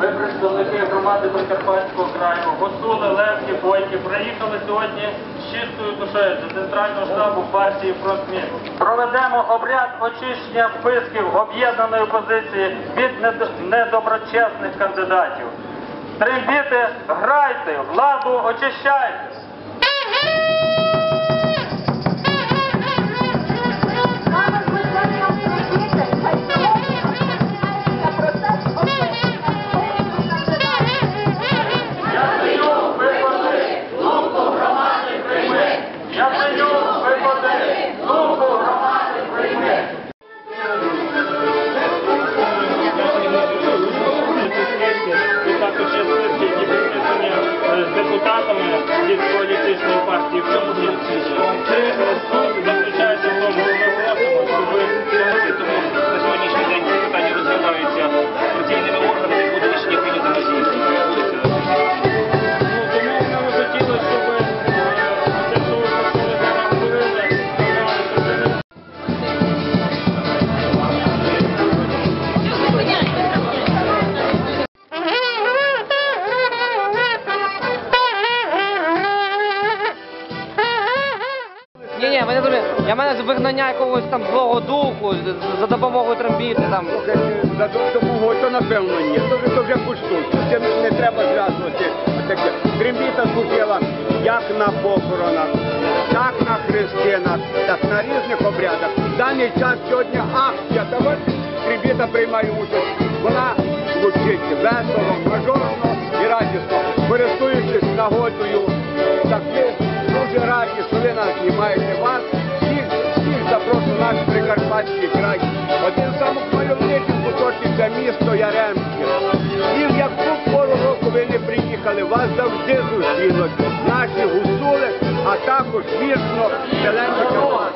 Ми представники громади Прикарпатського краю, Госули, Левки, Бойки, приїхали сьогодні з чистою душею до центрального штабу партії «Фронтмін». Проведемо обряд очищення списків об'єднаної опозиції від недоброчесних кандидатів. Трембіти, грайте, владу очищайте. Ні, ні, мене дуже. Я мене з вигнання якогось там злого духу за допомогою трембіти там. За допомогою, то напевно ні. То вже, то. Це не, не треба зв'язувати. Таке. Трембіта служила як на похоронах, так на хрестинах, так на різних обрядах. В даний час сьогодні акція, та от приймає участь. Вона звучить весело, мажорно і радісно. Користуючись нагодою, так ми дуже раді, що ви нас знімаєте Один з самих мальовничих куточків це місто Яремське. І в яку пору року ви не приїхали, вас завжди зустрінуть наші гусули, а також вірно зелені Карпати.